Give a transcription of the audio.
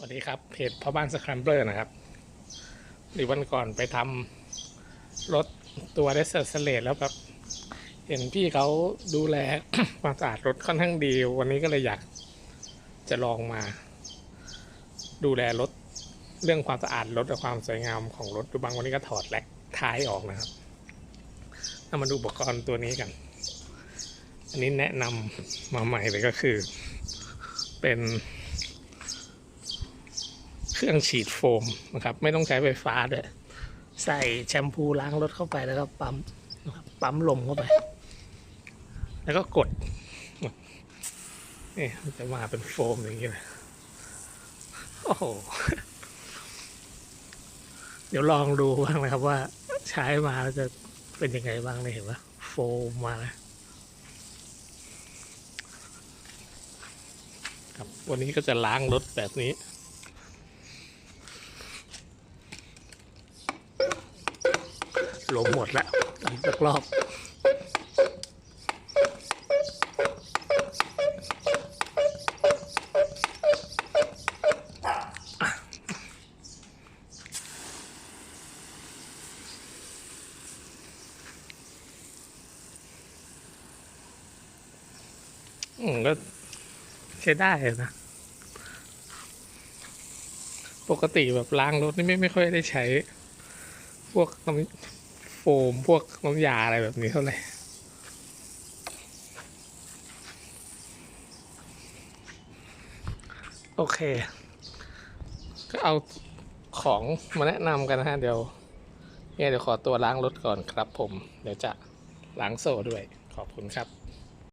สวัสดีครับเพจพ่อบ้านสครัมเบอร์นะครับหรือวันก่อนไปทำรถตัวเรสเซอร์สเลตแล้วแบบเห็นพี่เขาดูแลความสะอาดรถค่อนข้างดี วันนี้ก็เลยอยากจะลองมา ดูแลรถเรื่องความสะอาดรถและความสวยงามของรถดูบางวันนี้ก็ถอดแล็กท้ายออกนะครับเอามาดูอุปกรณ์ตัวนี้กัน อันนี้แนะนำมาใหม่เลยก็คือ เป็น เครื่องฉีดโฟมนะครับ ไม่ต้องใช้ไฟฟ้าด้วยใส่แชมพูล้างรถเข้าไปแล้วก็ปั๊มนะครับปั๊มลมเข้าไป แล้วก็กดนี่มันจะมาเป็นโฟมอย่างนี้เลยโอ้โห เดี๋ยวลองดูบ้างนะครับว่า ใช้มาแล้วจะเป็นยังไงบ้างเลยเห็นปะโฟมมาแล้วครับวันนี้ก็จะล้างรถแบบนี้ ลมหมดแล้วอีกสักรอบอืมก็ใช้ได้นะ ปกติแบบล้างรถนี่ไม่ไม่ค่อยได้ใช้ พวกน้ำโฟ มพวกน้ำยาอะไรแบบนี้เท่าไหร่โอเค ก็เอาของมาแนะนำกันนะฮะเดี๋ยวเนี่ยเดี๋ยวขอตัวล้างรถก่อนครับผม เดี๋ยวจะล้างโซ่ด้วยขอบคุณครับ